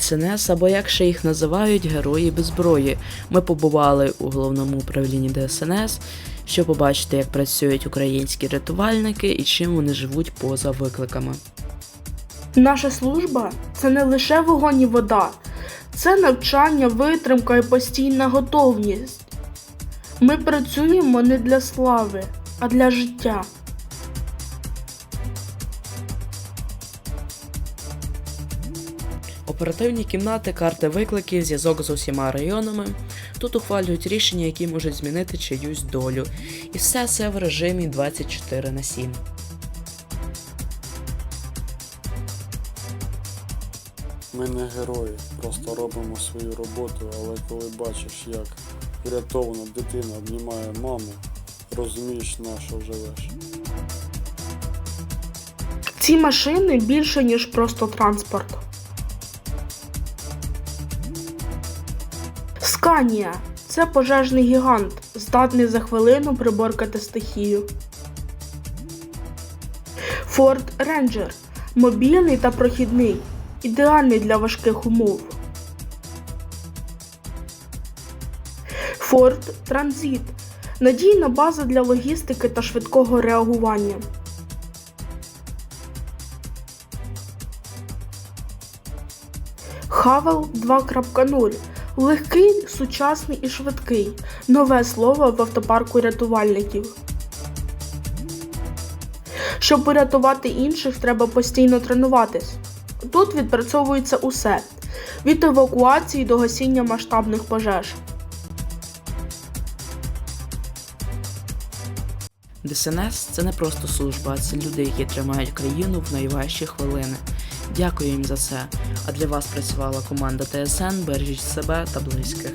ДСНС або як ще їх називають герої без зброї. Ми побували у головному управлінні ДСНС, щоб побачити, як працюють українські рятувальники і чим вони живуть поза викликами. Наша служба це не лише вогонь і вода, це навчання, витримка і постійна готовність. Ми працюємо не для слави, а для життя. Оперативні кімнати, карти викликів, зв'язок з усіма районами. Тут ухвалюють рішення, які можуть змінити чиюсь долю. І все це в режимі 24 на 7. Ми не герої, просто робимо свою роботу, але коли бачиш, як врятована дитина обнімає маму, розумієш, на що живеш. Ці машини більше, ніж просто транспорт. Сканія це пожежний гігант, здатний за хвилину приборкати стихію. Ford Ranger мобільний та прохідний, ідеальний для важких умов. Ford Transit надійна база для логістики та швидкого реагування. Хавел 2.0 легкий, сучасний і швидкий. Нове слово в автопарку рятувальників. Щоб порятувати інших, треба постійно тренуватись. Тут відпрацьовується усе: від евакуації до гасіння масштабних пожеж. ДСНС це не просто служба, це люди, які тримають країну в найважчі хвилини. Дякую їм за це. А для вас працювала команда ТСН. Бережіть себе та близьких.